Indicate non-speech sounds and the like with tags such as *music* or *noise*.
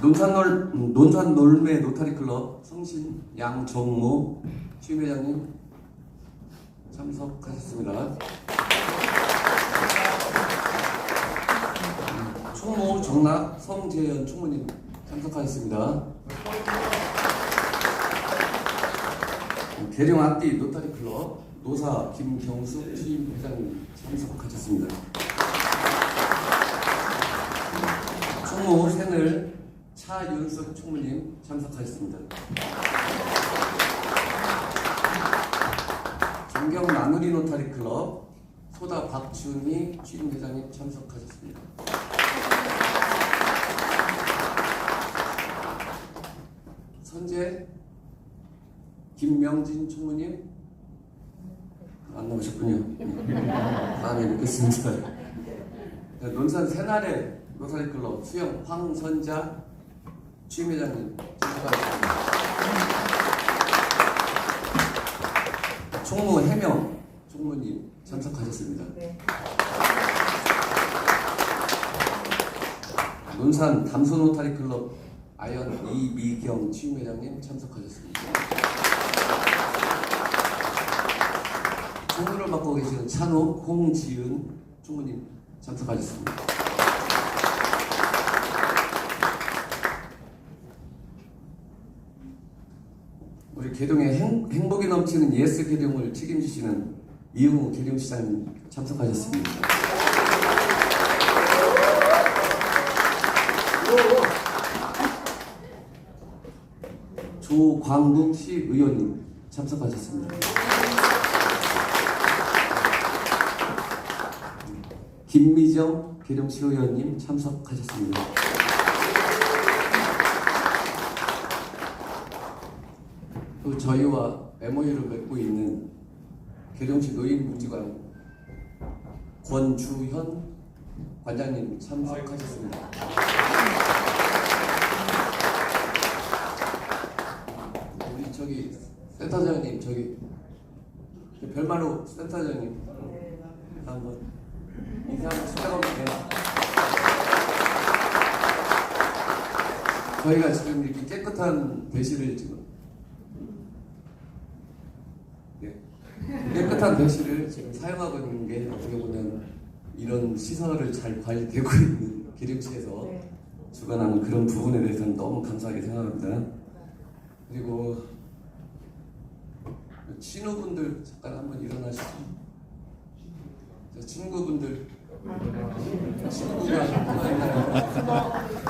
논산놀 음, 논산 놀매 노타리 클럽 성신 양정모 취임회장님 참석하셨습니다. 음, 총무 정락 성재현 총무님 참석하셨습니다. 음, 계룡 앞뒤 노타리 클럽 노사 김경숙 취임회장님 참석하셨습니다. 총무 새늘 차윤석 총무님 참석하셨습니다. 정경 나누리 노타리 클럽 소다 박준희 취임 회장님 참석하셨습니다. 선재 김명진 총무님 안 나오셨군요. 다음에 뵙겠습니다. 네, 논산 새날의 로타리 클럽 수영 황선자 취임회장님 참석하셨습니다. 총무 해명 총무님 참석하셨습니다. 네. 논산 담소 노타리 클럽 아연 이미경 취임 회장님 참석하셨습니다. 총무를 맡고 계시는 찬욱 홍지은 총무님 참석하셨습니다. 계룡의 행, 행복이 넘치는 예스 계룡을 책임지시는 이웅우 계룡 시장님 참석하셨습니다. 조광국 시의원님 참석하셨습니다. 김미정 계룡시의원님 참석하셨습니다. 또 저희와 MOU를 맺고 있는 계룡시 노인문지관 권주현 관장님 참석하셨습니다. 우리 저기 센터장님 저기 저 별마루 센터장님 한번 인사 한번 돼요. 저희가 지금 이렇게 깨끗한 배실을 지금 예. 깨끗한 배실을 지금 사용하고 있는 게 어떻게 보면 이런 시설을 잘 관리되고 *laughs* 있는 기름시에서 네. 주관하는 그런 부분에 대해서는 너무 감사하게 생각합니다. 그리고 친구분들 잠깐 한번 일어나시죠. 저 친구분들 친구가